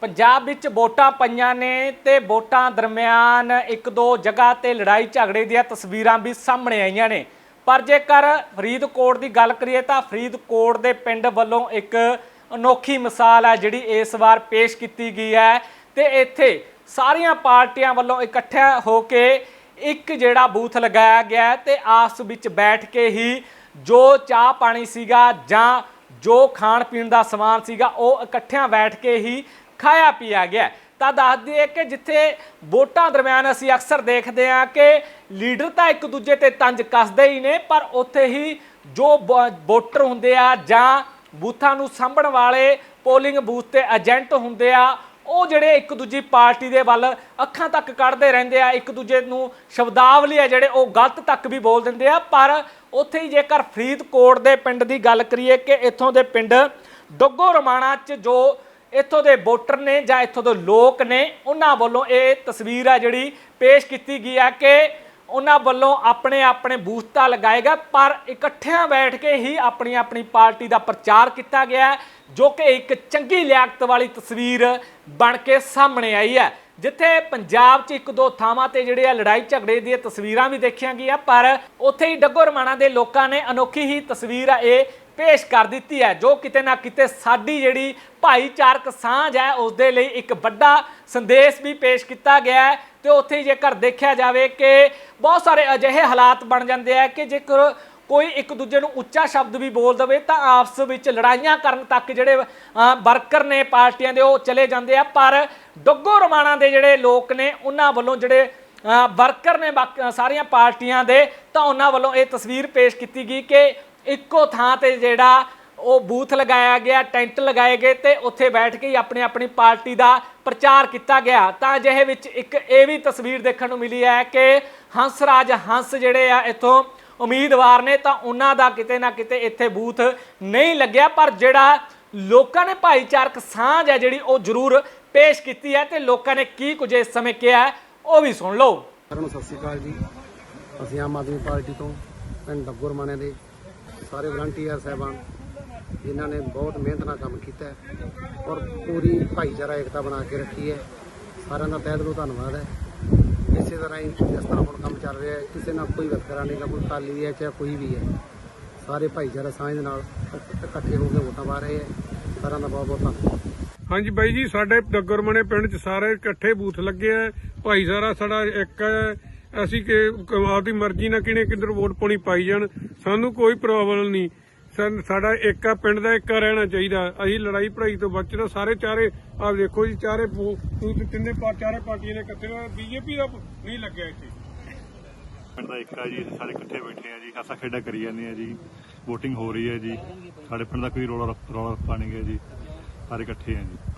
ਪੰਜਾਬ ਵਿੱਚ ਵੋਟਾਂ ਪਈਆਂ ਨੇ ਤੇ ਵੋਟਾਂ ਦਰਮਿਆਨ ਇੱਕ ਦੋ ਜਗ੍ਹਾ ਤੇ ਲੜਾਈ ਝਗੜੇ ਦੀਆਂ ਤਸਵੀਰਾਂ ਵੀ ਸਾਹਮਣੇ ਆਈਆਂ ਨੇ। ਪਰ ਜੇਕਰ ਫਰੀਦਕੋਟ ਦੀ ਗੱਲ ਕਰੀਏ ਤਾਂ ਫਰੀਦਕੋਟ ਦੇ ਪਿੰਡ ਵੱਲੋਂ ਇੱਕ ਅਨੋਖੀ ਮਿਸਾਲ ਹੈ ਜਿਹੜੀ ਇਸ ਵਾਰ ਪੇਸ਼ ਕੀਤੀ ਗਈ ਹੈ ਤੇ ਇੱਥੇ ਸਾਰੀਆਂ ਪਾਰਟੀਆਂ ਵੱਲੋਂ ਇਕੱਠਿਆ ਹੋ ਕੇ ਇੱਕ ਜਿਹੜਾ ਬੂਥ ਲਗਾਇਆ ਗਿਆ ਹੈ ਤੇ ਆਪਸ ਵਿੱਚ ਬੈਠ ਕੇ ਹੀ ਜੋ ਚਾਹ ਪਾਣੀ ਸੀਗਾ ਜਾਂ ਜੋ ਖਾਣ ਪੀਣ ਦਾ ਸਮਾਨ ਸੀਗਾ, ਉਹ ਇਕੱਠਿਆਂ ਬੈਠ ਕੇ ਹੀ ਖਾਇਆ ਪੀਆ ਗਿਆ। ਤਾਂ ਦੱਸ ਦਈਏ ਕਿ ਜਿੱਥੇ ਵੋਟਾਂ ਦਰਮਿਆਨ ਅਸੀਂ ਅਕਸਰ ਦੇਖਦੇ ਹਾਂ ਕਿ ਲੀਡਰ ਤਾਂ ਇੱਕ ਦੂਜੇ ਤੇ ਤੰਜ ਕੱਸਦੇ ਹੀ ਨੇ, ਪਰ ਉੱਥੇ ਹੀ ਜੋ ਬ- ਵੋਟਰ ਹੁੰਦੇ ਆ ਜਾਂ ਬੂਥਾਂ ਨੂੰ ਸਾਂਭਣ ਵਾਲੇ ਪੋਲਿੰਗ ਬੂਥ ਤੇ ਏਜੰਟ ਹੁੰਦੇ ਆ, ਉਹ ਜਿਹੜੇ ਇੱਕ ਦੂਜੀ ਪਾਰਟੀ ਦੇ ਵੱਲ ਅੱਖਾਂ ਤੱਕ ਕੱਢਦੇ ਰਹਿੰਦੇ ਆ, ਇੱਕ ਦੂਜੇ ਨੂੰ ਸ਼ਬਦਾਵਲੀ ਆ ਜਿਹੜੇ ਉਹ ਗਲਤ ਤੱਕ ਵੀ ਬੋਲ ਦਿੰਦੇ ਆ। ਪਰ ਉੱਥੇ ਹੀ ਜੇਕਰ ਫਰੀਦਕੋਟ ਦੇ ਪਿੰਡ ਦੀ ਗੱਲ ਕਰੀਏ ਕਿ ਇੱਥੋਂ ਦੇ ਪਿੰਡ ਡੋਗੋ ਰਮਾਣਾ 'ਚ ਜੋ ਇੱਥੋਂ ਦੇ ਵੋਟਰ ਨੇ ਜਾਂ ਇੱਥੋਂ ਦੇ ਲੋਕ ਨੇ, ਉਹਨਾਂ ਵੱਲੋਂ ਇਹ ਤਸਵੀਰ ਆ ਜਿਹੜੀ ਪੇਸ਼ ਕੀਤੀ ਗਈ ਆ ਕਿ ਉਹਨਾਂ ਵੱਲੋਂ ਆਪਣੇ ਆਪਣੇ ਬੂਸਤਾ ਲਗਾਏਗਾ ਪਰ ਇਕੱਠਿਆਂ ਬੈਠ ਕੇ ਹੀ ਆਪਣੀ ਆਪਣੀ ਪਾਰਟੀ ਦਾ ਪ੍ਰਚਾਰ ਕੀਤਾ ਗਿਆ, ਜੋ ਕਿ ਇੱਕ ਚੰਗੀ ਲਿਆਕਤ ਵਾਲੀ ਤਸਵੀਰ ਬਣ ਕੇ ਸਾਹਮਣੇ ਆਈ ਹੈ। ਜਿੱਥੇ ਪੰਜਾਬ 'ਚ ਇੱਕ ਦੋ ਥਾਵਾਂ ਤੇ ਜਿਹੜੇ ਆ ਲੜਾਈ ਝਗੜੇ ਦੀਆਂ ਤਸਵੀਰਾਂ ਵੀ ਦੇਖੀਆਂ ਗਈਆਂ, ਪਰ ਉੱਥੇ ਹੀ ਡੱਗੋ ਰਮਾਣਾ ਦੇ ਲੋਕਾਂ ਨੇ ਅਨੋਖੀ ਹੀ ਤਸਵੀਰ ਆ ਇਹ ਪੇਸ਼ ਕਰ ਦਿੱਤੀ ਹੈ, ਜੋ ਕਿਤੇ ਨਾ ਕਿਤੇ ਸਾਡੀ ਜਿਹੜੀ ਭਾਈਚਾਰਕ ਸਾਂਝ ਹੈ, ਉਸ ਦੇ ਲਈ ਇੱਕ ਵੱਡਾ ਸੰਦੇਸ਼ ਵੀ ਪੇਸ਼ ਕੀਤਾ ਗਿਆ ਹੈ। ਤੇ ਉੱਥੇ ਹੀ ਜੇਕਰ ਦੇਖਿਆ ਜਾਵੇ ਕਿ ਬਹੁਤ ਸਾਰੇ ਅਜਿਹੇ ਹਾਲਾਤ ਬਣ ਜਾਂਦੇ ਆ ਕਿ ਜੇਕਰ ਕੋਈ ਇੱਕ ਦੂਜੇ ਨੂੰ ਉੱਚਾ ਸ਼ਬਦ ਵੀ ਬੋਲ ਦਵੇ ਤਾਂ ਆਪਸ ਵਿੱਚ ਲੜਾਈਆਂ ਕਰਨ ਤੱਕ ਜਿਹੜੇ ਵਰਕਰ ਨੇ ਪਾਰਟੀਆਂ ਦੇ ਉਹ ਚਲੇ ਜਾਂਦੇ ਆ। ਪਰ ਡੱਗੋ ਰਮਾਣਾ ਦੇ ਜਿਹੜੇ ਲੋਕ ਨੇ, ਉਹਨਾਂ ਵੱਲੋਂ ਜਿਹੜੇ ਵਰਕਰ ਨੇ ਬਾਕੀ ਸਾਰੀਆਂ ਪਾਰਟੀਆਂ ਦੇ, ਤਾਂ ਉਹਨਾਂ ਵੱਲੋਂ ਇਹ ਤਸਵੀਰ ਪੇਸ਼ ਕੀਤੀ ਗਈ ਕਿ ਇੱਕੋ ਥਾਂ ਤੇ ਜਿਹੜਾ ਉਹ ਬੂਥ ਲਗਾਇਆ ਗਿਆ, ਟੈਂਟ ਲਗਾਏ ਗਏ ਤੇ ਉੱਥੇ ਬੈਠ ਕੇ ਹੀ ਆਪਣੀ ਆਪਣੀ ਪਾਰਟੀ ਦਾ ਪ੍ਰਚਾਰ ਕੀਤਾ ਗਿਆ। ਤਾਂ ਅਜਿਹੇ ਵਿੱਚ ਇੱਕ ਇਹ ਵੀ ਤਸਵੀਰ ਦੇਖਣ ਨੂੰ ਮਿਲੀ ਹੈ ਕਿ ਹੰਸਰਾਜ ਹੰਸ ਜਿਹੜੇ ਆ ਇੱਥੋਂ ਉਮੀਦਵਾਰ ਨੇ ਤਾਂ ਉਹਨਾਂ ਦਾ ਕਿਤੇ ਨਾ ਕਿਤੇ ਇੱਥੇ ਬੂਥ ਨਹੀਂ ਲੱਗਿਆ, ਪਰ ਜਿਹੜਾ ਲੋਕਾਂ ਨੇ ਭਾਈਚਾਰਕ ਸਾਂਝ ਹੈ ਜਿਹੜੀ ਉਹ ਜ਼ਰੂਰ ਪੇਸ਼ ਕੀਤੀ ਹੈ ਤੇ ਲੋਕਾਂ ਨੇ ਕੀ ਕੁਝ ਇਸ ਸਮੇਂ ਕਿਹਾ ਉਹ ਵੀ ਸੁਣ ਲਓ। ਸਾਰਿਆਂ ਨੂੰ ਸਤਿ ਸ਼੍ਰੀ ਅਕਾਲ ਜੀ। ਅਸੀਂ ਆਮ ਆਦਮੀ ਪਾਰਟੀ ਤੋਂ ਪਿੰਡ ਡੱਗੋਰਮਾਣੇ ਦੇ ਸਾਰੇ ਵਲੰਟੀਅਰ ਸਾਹਿਬਾਨ, ਜਿਨ੍ਹਾਂ ਨੇ ਬਹੁਤ ਮਿਹਨਤ ਨਾਲ ਕੰਮ ਕੀਤਾ ਹੈ ਔਰ ਪੂਰੀ ਭਾਈਚਾਰਾ ਏਕਤਾ ਬਣਾ ਕੇ ਰੱਖੀ ਹੈ। ਸਾਰਿਆਂ ਦਾ ਤਹਿ ਦਿਲੋਂ ਧੰਨਵਾਦ ਹੈ। ਇਸੇ ਤਰ੍ਹਾਂ ਹੀ ਜਿਸ ਤਰ੍ਹਾਂ ਹੁਣ ਕੰਮ ਚੱਲ ਰਿਹਾ ਹੈ, ਕਿਸੇ ਨਾਲ ਕੋਈ ਵਤਕਰਾ ਨਹੀਂ ਗਾ ਕੋਈ ਕਾਲੀ ਹੈ ਚਾਹੇ ਕੋਈ ਵੀ ਹੈ। ਸਾਰੇ ਭਾਈਚਾਰਾ ਸਾਂਝ ਦੇ ਨਾਲ ਇਕੱਠੇ ਹੋ ਕੇ ਵੋਟਾਂ ਪਾ ਰਹੇ ਹੈ। ਸਾਰਿਆਂ ਦਾ ਬਹੁਤ ਬਹੁਤ ਧੰਨਵਾਦ। ਹਾਂਜੀ ਬਾਈ ਜੀ, ਸਾਡੇ ਡੱਗਰਮਣੇ ਪਿੰਡ 'ਚ ਸਾਰੇ ਇਕੱਠੇ ਬੂਥ ਲੱਗੇ ਆ ਭਾਈਚਾਰਾ ਸਾਡਾ ਇੱਕ ਹੈ। ਅਸੀਂ ਕਿ ਆਪਦੀ ਮਰਜ਼ੀ ਨਾਲ ਕਿਹਨੇ ਕਿੱਧਰ ਵੋਟ ਪਾਉਣੀ ਪਾਈ ਜਾਣ, ਸਾਨੂੰ ਕੋਈ ਪ੍ਰੋਬਲਮ ਨਹੀਂ। ਸਨ- ਸਾਡਾ ਇੱਕ ਪਿੰਡ ਦਾ ਇੱਕ ਰਹਿਣਾ ਚਾਹੀਦਾ। ਅਸੀਂ ਲੜਾਈ ਪੜਾਈ ਤੋਂ ਬਚਣਾ ਸਾਰੇ ਚਾਰੇ ਆਪ ਦੇਖੋ ਜੀ, ਚਾਰੇ ਬੂ- ਤਿੰਨੇ ਪਾ, ਚਾਰੇ ਪਾਰਟੀਆਂ ਨੇ ਇਕੱਠੇ ਬੀਜੇਪੀ ਦਾ ਨਹੀਂ ਲੱਗਿਆ ਇੱਥੇ। ਪਿੰਡ ਦਾ ਇੱਕ ਜੀ ਸਾਰੇ ਇਕੱਠੇ ਬੈਠੇ ਆ ਜੀ ਹਾਸਾ ਖੇਡਾ ਕਰੀ ਜਾਂਦੇ ਆ ਜੀ, VOTING ਹੋ ਰਹੀ ਹੈ ਜੀ, ਸਾਡੇ ਪਿੰਡ ਦਾ ਕੋਈ ਰੌਲਾ ਰੌਲਾ ਪਾਣੀ ਗਿਆ ਜੀ, ਸਾਰੇ ਇਕੱਠੇ ਆ ਜੀ।